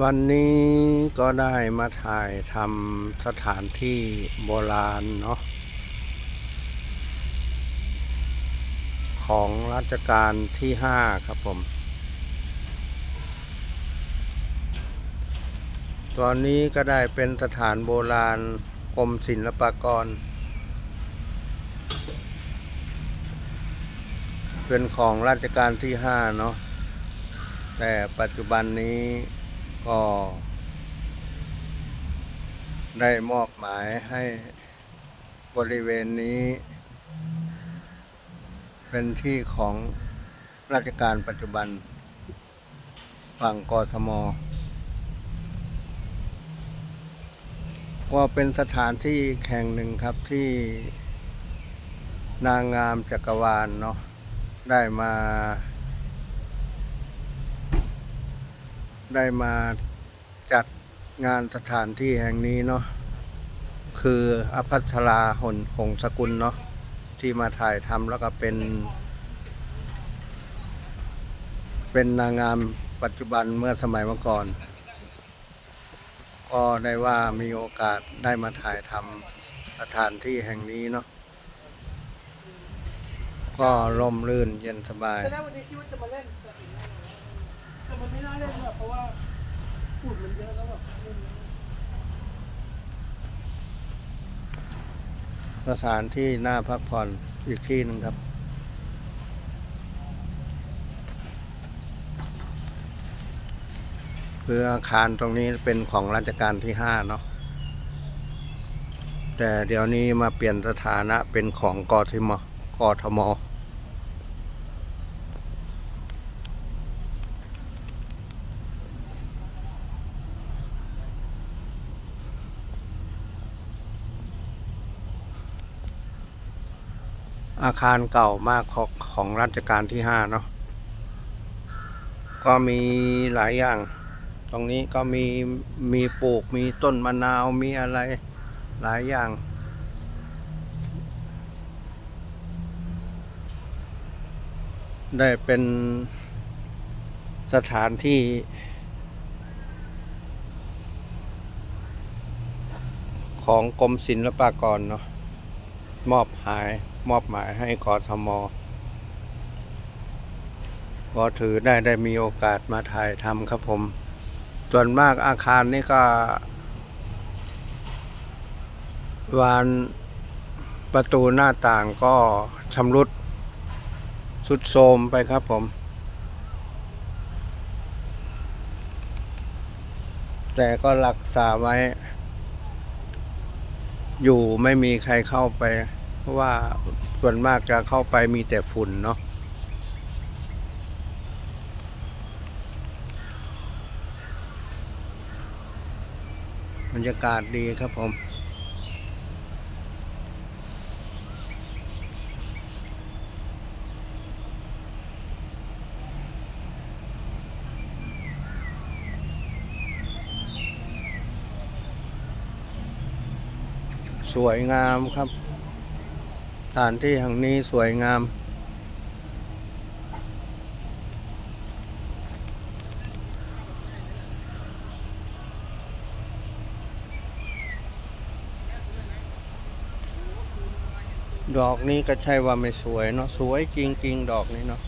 วันนี้ก็ได้มาถ่ายทำสถานที่โบราณเนาะของรัชกาลที่ห้าครับผม ตอนนี้ก็ได้เป็นสถานโบราณกรมศิลปากร เป็นของราชการที่ห้าเนาะแต่ปัจจุบันนี้ ก็ได้มอบหมายให้บริเวณนี้ เป็นที่ของราชการปัจจุบัน ฝั่งกทม ก็เป็นสถานที่แห่งหนึ่งครับที่นางงามจักรวาลเนาะได้มา ได้มาจัดงานสถานที่แห่งนี้เนาะคืออภัสราหนหงสกุลเนาะที่มาถ่ายทำแล้วก็เป็น เป็นนางงามปัจจุบันเมื่อสมัยเมื่อก่อน ก็ได้ว่ามีโอกาสได้มาถ่ายทำสถานที่แห่งนี้เนาะก็ร่มรื่นเย็นสบายตอนแรกวันนี้คิดว่าจะมาเล่น นไม่น่าเล่นแบบเพราะว่าฝุ่นมันเยอะแล้วแบบเล่นแล้วสถานที่น่าพักผ่อนอีกที่หนึ่งครับ คืออาคารตรงนี้เป็นของราชการที่ห้าเนาะแต่เดี๋ยวนี้มาเปลี่ยนสถานะเป็นของกทมกทม อาคารเก่ามากของของรัชกาลที่ห้าเนาะก็มีหลายอย่าง ตรงนี้ก็มีมีปลูกมีต้นมะนาวมีอะไรหลายอย่าง ได้เป็นสถานที่ของกรมศิลปากรเนาะมอบหาย มอบหมายให้กทมก็ถือได้ได้มีโอกาสมาถ่ายทำครับผม ส่วนมากอาคารนี่ก็วานประตูหน้าต่างก็ชำรุดสุดโทรมไปครับผม แต่ก็รักษาไว้ อยู่ไม่มีใครเข้าไป เพราะว่าส่วนมากจะเข้าไปมีแต่ฝุ่นเนาะบรรยากาศดีครับผม สวยงามครับ ถานที่แห่งนี้สวยงาม ดอกนี้ก็ใช่ว่าไม่สวยเนาะสวยจริงๆ ดอกนี้เนาะ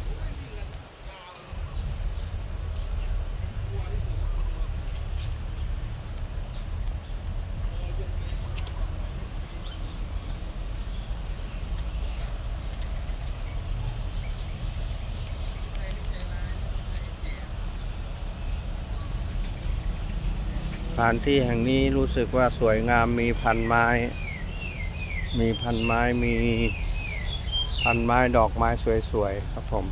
ถานที่แห่งนี้รู้สึกว่าสวยงามมีพันไม้ มีพันไม้มีพันไม้ดอกไม้สวยๆครับผม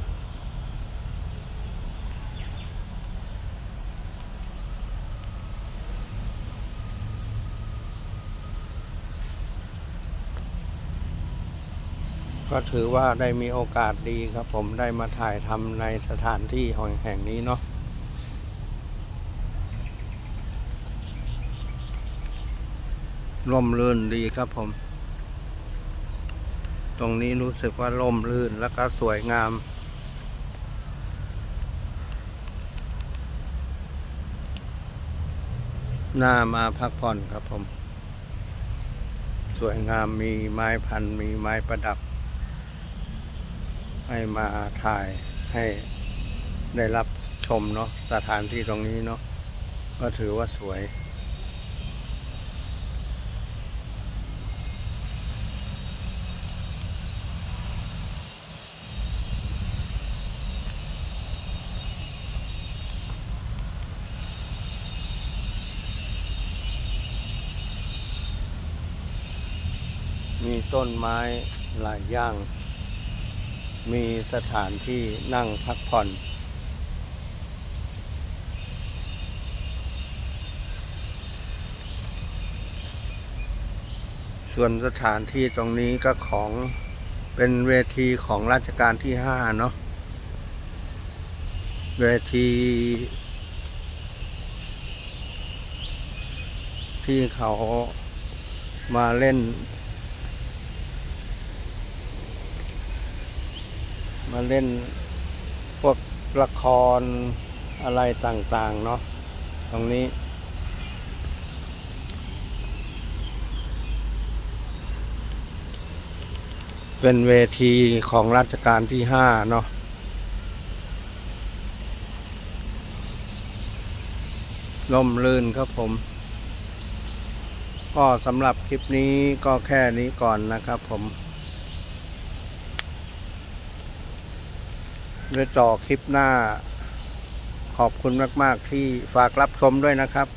ก็ถือว่าได้มีโอกาสดีครับผมได้มาถ่ายทำในสถานที่แห่งนี้เนาะ ร่มรื่นดีครับผม ตรงนี้รู้สึกว่าร่มรื่นแล้วก็สวยงาม หน้ามาพักผ่อนครับผม สวยงามมีไม้พันธุ์มีไม้ประดับ ให้มาถ่ายให้ได้รับชมเนาะสถานที่ตรงนี้เนาะก็ถือว่าสวย มีต้นไม้หลายอย่าง มีสถานที่นั่งพักผ่อน ส่วนสถานที่ตรงนี้ก็ของเป็นเวทีของราชการที่ห้าเนาะ เวทีที่เขามาเล่น มาเล่นพวกละครอะไรต่างๆเนาะตรงนี้ เป็นเวทีของรัชกาลที่ห้าเนาะล่มลื่นครับผม ก็สำหรับคลิปนี้ก็แค่นี้ก่อนนะครับผม เดี๋ยวต่อคลิปหน้า ขอบคุณมาก ๆ ที่ฝากรับชมด้วยนะครับ